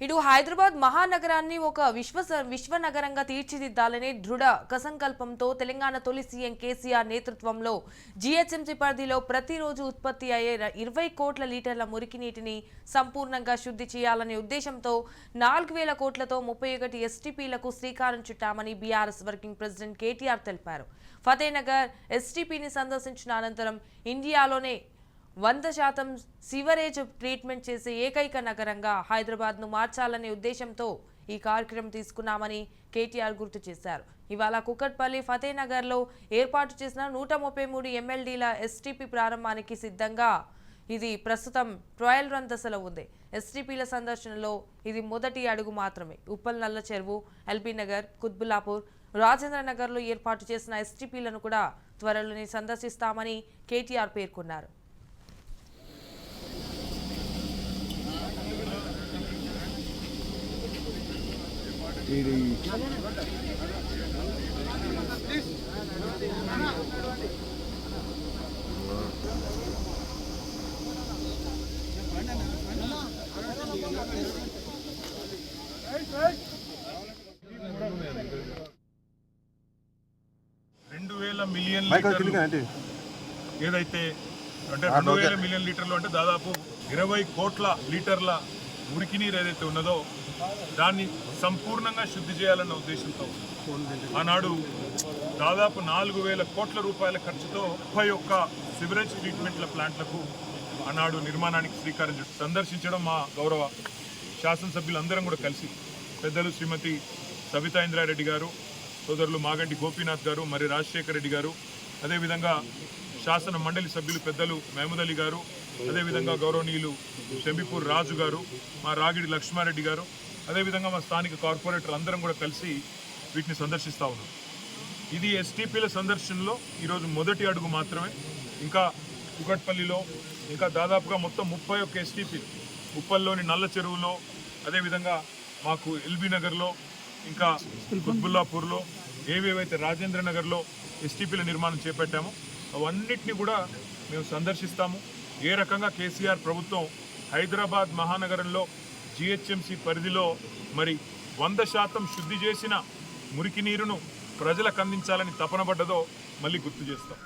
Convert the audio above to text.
ఇటు హైదరాబాద్ మహానగరాన్ని ఒక విశ్వ విశ్వనగరంగా తీర్చిదిద్దాలనే దృఢ కసంకల్పంతో తెలంగాణ తొలి సీఎం కేసీఆర్ నేతృత్వంలో జీహెచ్ఎంసీ పరిధిలో ప్రతిరోజు ఉత్పత్తి అయ్యే ఇరవై కోట్ల లీటర్ల మురికి నీటిని సంపూర్ణంగా శుద్ధి చేయాలనే ఉద్దేశంతో నాలుగు వేల కోట్లతో ముప్పై ఒకటి ఎస్టీపీలకు శ్రీకారం చుట్టామని బీఆర్ఎస్ వర్కింగ్ ప్రెసిడెంట్ కేటీఆర్ తెలిపారు. ఫతేనగర్ ఎస్టీపీని సందర్శించిన అనంతరం ఇండియాలోనే వంద శాతం సివరేజ్ ట్రీట్మెంట్ చేసే ఏకైక నగరంగా హైదరాబాద్ను మార్చాలనే ఉద్దేశంతో ఈ కార్యక్రమం తీసుకున్నామని కేటీఆర్ గుర్తు చేశారు. ఇవాళ కుక్కట్పల్లి ఫతేనగర్లో ఏర్పాటు చేసిన నూట ముప్పై మూడు ఎమ్మెల్డీల ఎస్టీపీ ప్రారంభానికి సిద్ధంగా ఇది ప్రస్తుతం ట్రయల్ రన్ దశలో ఉంది. ఎస్టీపీల సందర్శనలో ఇది మొదటి అడుగు మాత్రమే. ఉప్పల్ నల్ల చెరువు ఎల్బీ నగర్ రాజేంద్రనగర్లో రాజేంద్ర నగర్లో ఏర్పాటు చేసిన ఎస్టీపీలను కూడా త్వరలోనే సందర్శిస్తామని కేటీఆర్ పేర్కొన్నారు. ఇది. రెండు వేల మిలియన్ ఏదైతే అంటే రెండు వేల మిలియన్ లీటర్లు అంటే దాదాపు ఇరవై కోట్ల లీటర్ల మురికి నీరు ఏదైతే ఉన్నదో దాన్ని సంపూర్ణంగా శుద్ధి చేయాలన్న ఉద్దేశంతో ఆనాడు దాదాపు నాలుగు వేల కోట్ల రూపాయల ఖర్చుతో ముప్పై ఒక్క సివరేజ్ ట్రీట్మెంట్ల ప్లాంట్లకు ఆనాడు నిర్మాణానికి శ్రీకారం సందర్శించడం మా గౌరవ శాసనసభ్యులందరం కూడా కలిసి పెద్దలు శ్రీమతి సబితా ఇంద్రారెడ్డి గారు సోదరులు మాగంటి గోపీనాథ్ గారు మరి రాజశేఖర రెడ్డి గారు అదేవిధంగా శాసన మండలి సభ్యులు పెద్దలు మహమూద్ అలీ గారు అదేవిధంగా గౌరవనీయులు షంబిపూర్ రాజు గారు మా రాగిడి లక్ష్మారెడ్డి గారు అదేవిధంగా మా స్థానిక కార్పొరేటర్ అందరం కూడా కలిసి వీటిని సందర్శిస్తూ ఉన్నాం. ఇది ఎస్టీపీల సందర్శనలో ఈరోజు మొదటి అడుగు మాత్రమే. ఇంకా కుకట్పల్లిలో ఇంకా దాదాపుగా మొత్తం ముప్పై ఒక్క ఎస్టీపీలు ఉప్పల్లోని నల్ల చెరువులో అదేవిధంగా మాకు ఎల్బీ నగర్లో ఇంకా కుత్బుల్లాపూర్లో ఏవేవైతే రాజేంద్ర నగర్లో ఎస్టీపీల నిర్మాణం చేపట్టామో అవన్నిటిని కూడా మేము సందర్శిస్తాము. ఏ రకంగా కేసీఆర్ ప్రభుత్వం హైదరాబాద్ మహానగరంలో జిహెచ్ఎంసి పరిధిలో మరి వంద శాతం శుద్ధి చేసిన మురికి నీరును ప్రజలకు అందించాలని తపనబడ్డదో మళ్ళీ గుర్తు చేస్తాం.